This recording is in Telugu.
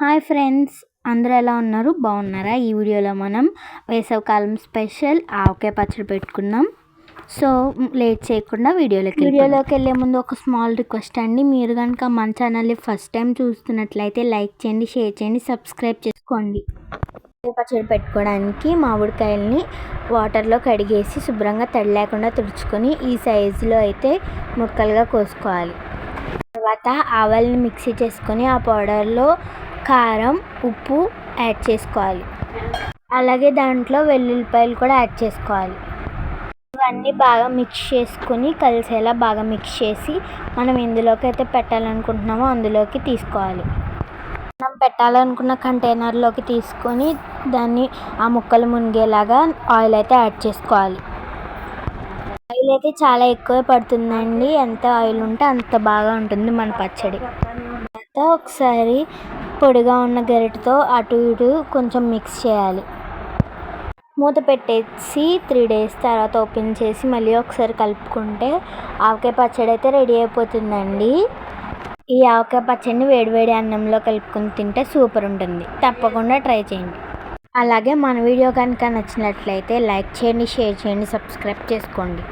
హాయ్ ఫ్రెండ్స్ అందరూ ఎలా ఉన్నారు? బాగున్నారా? ఈ వీడియోలో మనం వేసవికాలం స్పెషల్ ఆవకాయ పచ్చడి పెట్టుకుందాం సో లేట్ చేయకుండా వీడియోలోకి వీడియోలోకి వెళ్ళే ముందు ఒక స్మాల్ రిక్వెస్ట్ అండి. మీరు కనుక మన ఛానల్ని ఫస్ట్ టైం చూస్తున్నట్లయితే లైక్ చేయండి షేర్ చేయండి సబ్స్క్రైబ్ చేసుకోండి. పచ్చడి పెట్టుకోవడానికి మామిడికాయల్ని వాటర్లో కడిగేసి శుభ్రంగా తడి లేకుండా తుడుచుకొని ఈ సైజులో అయితే ముక్కలుగా కోసుకోవాలి. తర్వాత ఆవాలని మిక్సీ చేసుకొని ఆ పౌడర్లో కారం ఉప్పు యాడ్ చేసుకోవాలి. అలాగే దాంట్లో వెల్లుల్లిపాయలు కూడా యాడ్ చేసుకోవాలి. ఇవన్నీ బాగా మిక్స్ చేసుకొని కలిసేలా బాగా మిక్స్ చేసి మనం ఎందులోకి అయితే పెట్టాలనుకుంటున్నామో అందులోకి తీసుకోవాలి. మనం పెట్టాలనుకున్న కంటైనర్లోకి తీసుకొని దాన్ని ఆ ముక్కలు మునిగేలాగా ఆయిల్ అయితే యాడ్ చేసుకోవాలి. ఆయిల్ అయితే చాలా ఎక్కువ పడుతుందండి. ఎంత ఆయిల్ ఉంటే అంత బాగా ఉంటుంది మన పచ్చడి. తర్వాత ఒకసారి పొడిగా ఉన్న గరిటతో అటు ఇటు కొంచెం మిక్స్ చేయాలి. మూత పెట్టేసి త్రీ డేస్ తర్వాత ఓపెన్ చేసి మళ్ళీ ఒకసారి కలుపుకుంటే ఆవకాయ పచ్చడి అయితే రెడీ అయిపోతుందండి. ఈ ఆవకాయ పచ్చడిని వేడివేడి అన్నంలో కలుపుకొని తింటే సూపర్ ఉంటుంది. తప్పకుండా ట్రై చేయండి. అలాగే మన వీడియో కనుక నచ్చినట్లయితే లైక్ చేయండి షేర్ చేయండి సబ్స్క్రైబ్ చేసుకోండి.